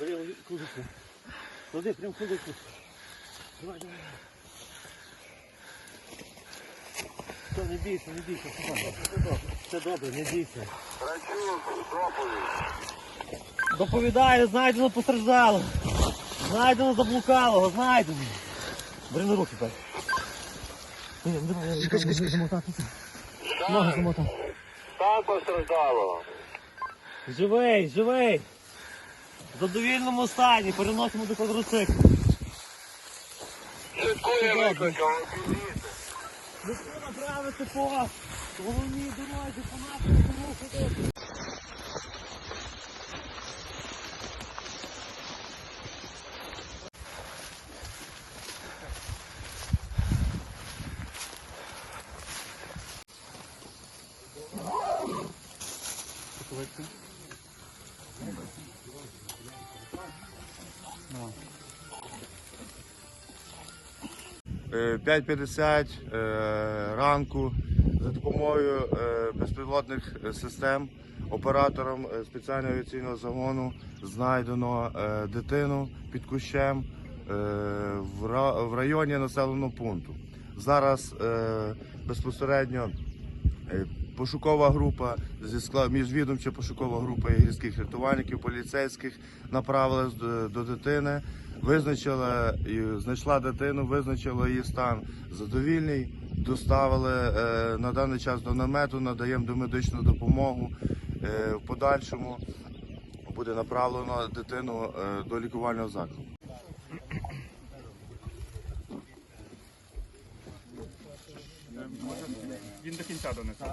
Бери кузику. Клади прям кузику. Давай, давай. Все, не бійся, не бійся, добре. Все добре, не бійся. Доповідаю, знайдено постраждало. Знайдено заблукалого, знайдено. Бери на руки так. Ноги замотати. Там постраждало. Живий, живий. В задовільному стані, переносимо до квадроциклу. Слідкує викликав. Швидко направити по головній дорозі, по напрямку руху до... Е, 5.50 е, ранку за допомогою е, безпілотних систем оператором е, спеціального авіаційного загону знайдено е, дитину під кущем в районі населеного пункту. Зараз безпосередньо пошукова група зі скла- міжвідомча пошукова група гірських рятувальників, поліцейських направилась до, до дитини, визначила знайшла дитину, визначила її стан задовільний. Доставили е, на даний час до намету, надаємо домедичну допомогу. Е, в подальшому буде направлено дитину е, до лікувального закладу. Він до кінця донесе.